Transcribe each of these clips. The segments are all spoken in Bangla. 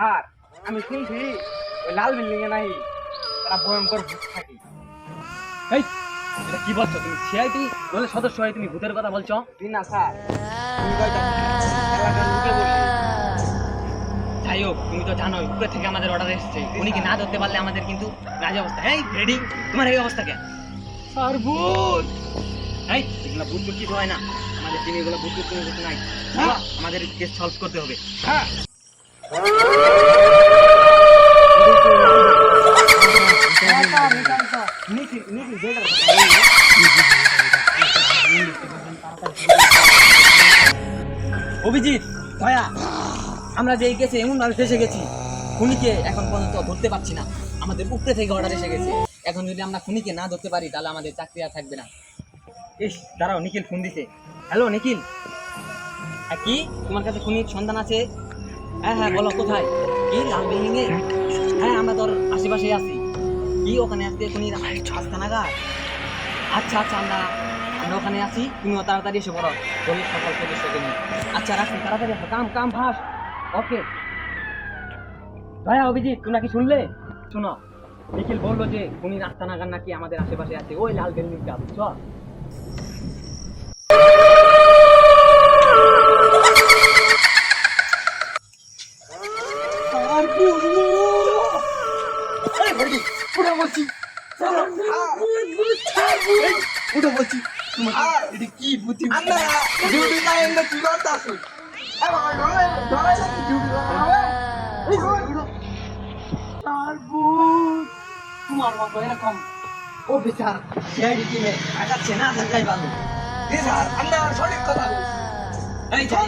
স্যার আমি শুনছি ওই লাল বিল্ডিং এ নাই তারা ভয়ঙ্কর ভূত থাকে। এই এটা কি বলছো? তুমি সিআইটি বলে সদস্য হয়ে তুমি ভূতের কথা বলছো? না স্যার। তুমি কয়টা এলাকার লোকে বললি যাই হোক তুমি তো জানোই উপরে থেকে আমাদের অর্ডার এসেছে। উনি কি না ধরতে পারলে আমাদের কিন্তু রাজ অবস্থা। এই রেডি তোমার এই অবস্থা কেন স্যার ভূত! এই এগুলো ভূত কিছু হয় না। আমাদের টিমে এগুলো ভূত কিছু নাই। আমাদের কেস সলভ করতে হবে। হ্যাঁ। অভিজিৎ দয়া আমরা যে কেসে এমন ভাবে ফেসে গেছি, খুনিকে এখন পর্যন্ত ধরতে পারছি না। আমাদের উপরে থেকে অর্ডার এসে গেছে। এখন যদি আমরা খুনিকে না ধরতে পারি, তাহলে আমাদের চাকরি আর থাকবে না। ইস, দাঁড়াও, নিখিল ফোন দিছে। হ্যালো, নিখিল। কি? তোমার কাছে খুনির সন্ধান আছে? হ্যাঁ হ্যাঁ বলো, কোথায়? কি লাল এ হ্যাঁ আমরা তোর আশেপাশে আছি। কি ওখানে আসতে খুনির আস্তা নাগা আচ্ছা আচ্ছা আমরা আমরা ওখানে আছি। তাড়াতাড়ি এসে পড়ো। পুলিশ সকল নিয়ে আচ্ছা রাখছি, তাড়াতাড়ি আসো কাম কাম ফাস ওকে। ভাইয়া, অভিজিৎ, তোমরা কি শুনলে? শোনো, নিখিল বলল যে খুনি রাস্তা নাগার নাকি আমাদের আশেপাশে আছে। ওই লাল বিল্ডিংটা বুঝছ পুরো বলছি পুরো বলছি এটা কি বুদ্ধি ডিউটি কি করতে আসুন। তোমার মতো এরকম ও বিচার সিআইডি টিমে আগাচ্ছে না থাকাই ভালো। জি স্যার আমরা সঠিক কথা এই যাই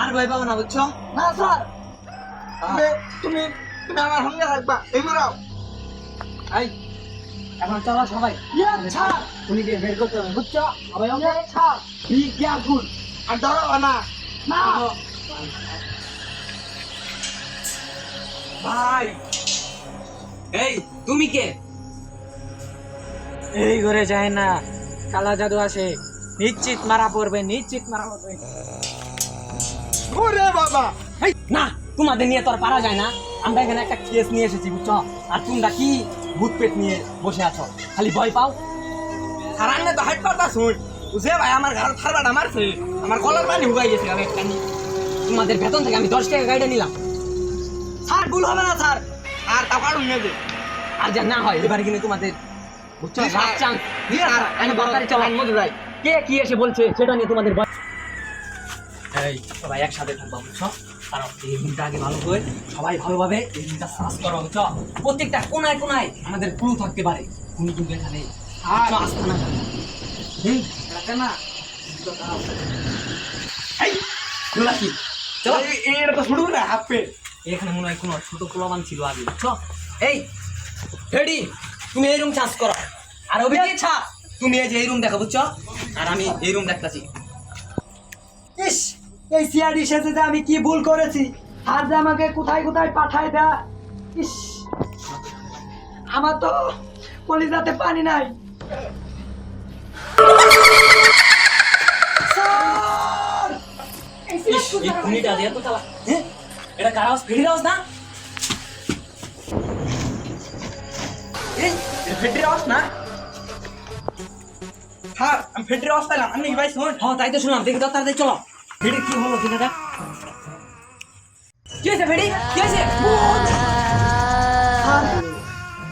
আর ভয় পাবো না বুঝছ? না স্যার। তুমি তুমি তুমি আমার সঙ্গে থাকবা। এগুলো এই এখন চলো সবাই বের করতে হবে বুঝছ? সবাই ছাড়! বি কেয়ারফুল আর ধরো না। না! ভাই! এই তুমি কে? এই ঘরে যায় না। কালা জাদু আসে নিশ্চিত মারা পড়বে নিশ্চিত মারা পড়বে। ওরে বাবা! না তোমাদের নিয়ে তো আর পারা যায় না। আমরা এখানে একটা কেস নিয়ে এসেছি বুঝছ? আর তোমরা কি? ভূত পেট নিয়ে বসে আছো। খালি ভয় পাও? হারাঙ্গে তো হাইট পাতা শুন। বুঝে ভাই আমার ঘর থারবাটা মারছে। আমার কলার পানি হুগাই গেছে আমি একটা তোমাদের বেতন থেকে আমি দশ টাকা গাড়িটা নিলাম। স্যার ভুল হবে না স্যার। আর তা কাড়ুন নেবে আর যা না হয় এবারে কিন্তু তোমাদের বুঝছ। Last chance sir. আমি কে কি এসে বলছে সেটা নিয়ে তোমাদের এই সবাই একসাথে থাকবা বুঝছ? এই রুমটা আগে ভালো করে সবাই ভালোভাবে এই রুমটা সার্চ করো বুঝছ প্রত্যেকটা কোনায় কোনায় আমাদের ক্লু থাকতে পারে। কিন্তু এখানে আর আসতে না। হুম রাখে না। এই খোলা কি? চলো। এই- এই এটা তো শুরু না হাফে এখানে মনে হয় কোনো ছোট প্রমাণ ছিল আগে। বুঝছ এই রেডি। তুমি এই রুম চার্জ করো। আর অভিজিৎ ছা তুমি এই যে এই রুম দেখো বুঝছ আর আমি এই রুম দেখতাছি। ইস! এই সিআরডি সাথে যে আমি কি ভুল করেছি? আর যে আমাকে কোথায় কোথায় পাঠায় দেয়া? ইস আমার তো কলিজাতে পানি নাই। হ্যাঁ এটা কার হাউস? ফেডির হাউস না? ফেডরি আওয়াজ না? স্যার আমি ফেডরি আওয়াজ পেলাম কি ভাই শোন? হ্যাঁ তাই তো শুনলাম। দেখি তো তাড়াতাড়ি চলো। ফেডি কি হলো দিনাটা কি হয়েছে ফেডি কি হয়েছে?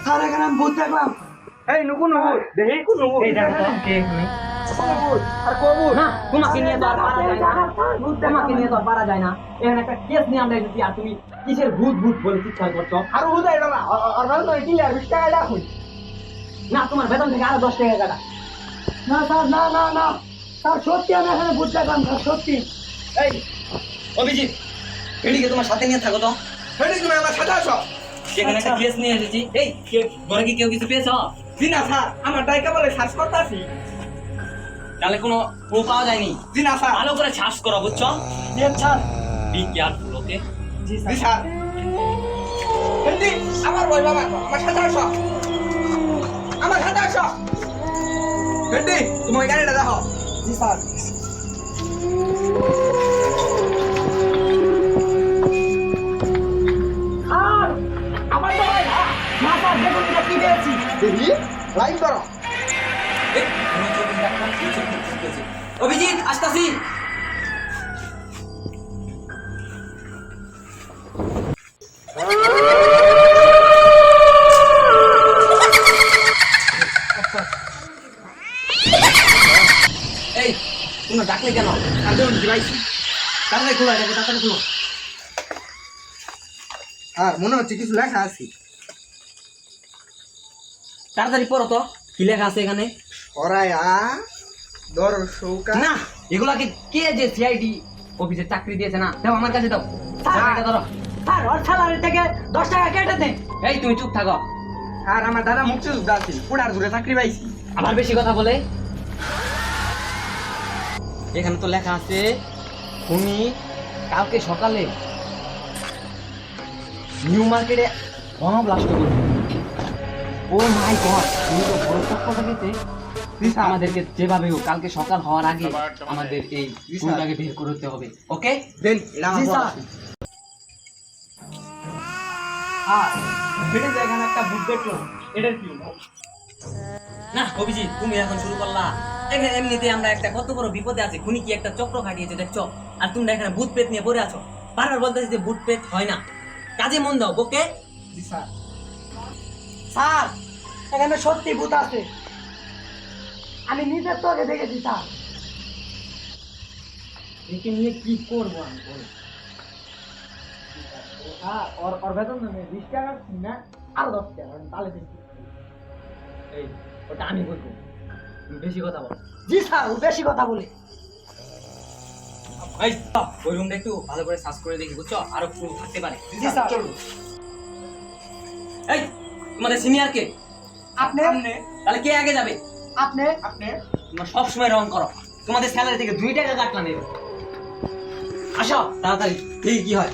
স্যার এখানে আমি ভূত দেখলাম। এই নুকু নুকু দেখি। কোন নুকু এই দেখো কে এখানে? আর কবুল। না তোমাকে নিয়ে তো আর পারা যায় না। তোমাকে নিয়ে তো আর পারা যায় না। এখানে একটা কেস নিয়ে আমরা এসেছি আর তুমি কিসের ভূত ভূত বলে চিৎকার করছ? আর ভূত এটা না আর ভালো তো এটি আর বিশ টাকা না তোমার বেতন থেকে আরও দশ টাকা কাটা। না স্যার না না না। স্যার সত্যি আমি এখানে ভূত দেখলাম স্যার সত্যি। এই অভিজিৎ ফেডিকে তোমার সাথে নিয়ে থাকো তো। ফেডরি তুমি আমার সাথে আসো। এখানে একটা কেস নিয়ে এসেছি। এই কে- ঘরে কি কেউ কিছু পেয়েছ? জি না স্যার আমার ডাইকা বলে সার্চ করতে আসি তাহলে কোনো প্রো পাওয়া যায়নি? জি না স্যার। ভালো করে শ্বাস করো বুঝছ? জি স্যার। বি কেয়ারফুল ওকে জি স্যার। আমার বই বাবা আমার সাথে আসো। আমার সাথে আসো। তুমি ওই গাড়িটা দেখো। জি স্যার। আর আমার তো ভাই মাথা বেগুন কি দিয়েছি দেখি লাইন করো অভিজিৎ আসতাছি। Oh! তাড়াতাড়ি খোলো এটাকে তাড়াতাড়ি খোলো আর মনে হচ্ছে কিছু লেখা আছে। তাড়াতাড়ি পড়ো তো কি লেখা আছে এখানে? সরায়া দর্শকা না এগুলাকে কে যে সিআইডি অফিসে চাকরি দিয়েছে না দাও আমার কাছে দাও। স্যার। এটা ধরো। স্যার ওর স্যালারি থেকে দশ টাকা কেটে দেন এই তুমি চুপ থাকো। আর আমার দাদা মুক্তিযুদ্ধ আছে পুরার দূরে চাকরি পাইছি। আবার বেশি কথা বলে? এখানে তো লেখা আছে তুমি কালকে সকালে নিউ মার্কেটে গণব্লাস্ট করবে ও মাই গড তুমি তো বড় চক্করটা গেছে আমাদেরকে যেভাবে হোক কালকে সকাল হওয়ার আগে আমাদের এই ফুলটাকে বের করতে হবে ওকে? দেন এটা। আর ফিরে এখানে একটা বুক দেখল। এটার কি? না অভিজিৎ তুমি এখন শুরু করলা। এমনিতে আমরা একটা কত বড় বিপদে আছে। খুনি কি একটা চক্র কাটিয়েছে দেখছ? আর তোমরা এখানে ভূত পেট নিয়ে পড়ে আছো। বারবার বলতেছি যে ভূত পেট হয় না। কাজে মন দাও ওকে? স্যার। স্যার এখানে সত্যি ভূত আছে। আমি নিজের চোখে দেখেছি স্যার। একে নিয়ে কি করব আমি বলো? স্যার ওর ওর বেতন বিশ টাকা না? আরও দশ টাকা তাহলে এই ওটা আমি বলব। বেশি কথা বল। জি স্যার ও বেশি কথা বলে। এই stop! ওই রুমটা একটু ভালো করে সার্চ করে দেখি বুঝছ? আরও ক্লু থাকতে পারে। জি স্যার। এই তোমাদের সিনিয়র কে? আপনি? আপনি? তাহলে কে আগে যাবে? আপনি? আপনি? তোমরা সবসময় রং করো। তোমাদের স্যালারি থেকে দুই টাকা কাটলাম এবার। আসো তাড়াতাড়ি। দেখি কি হয়।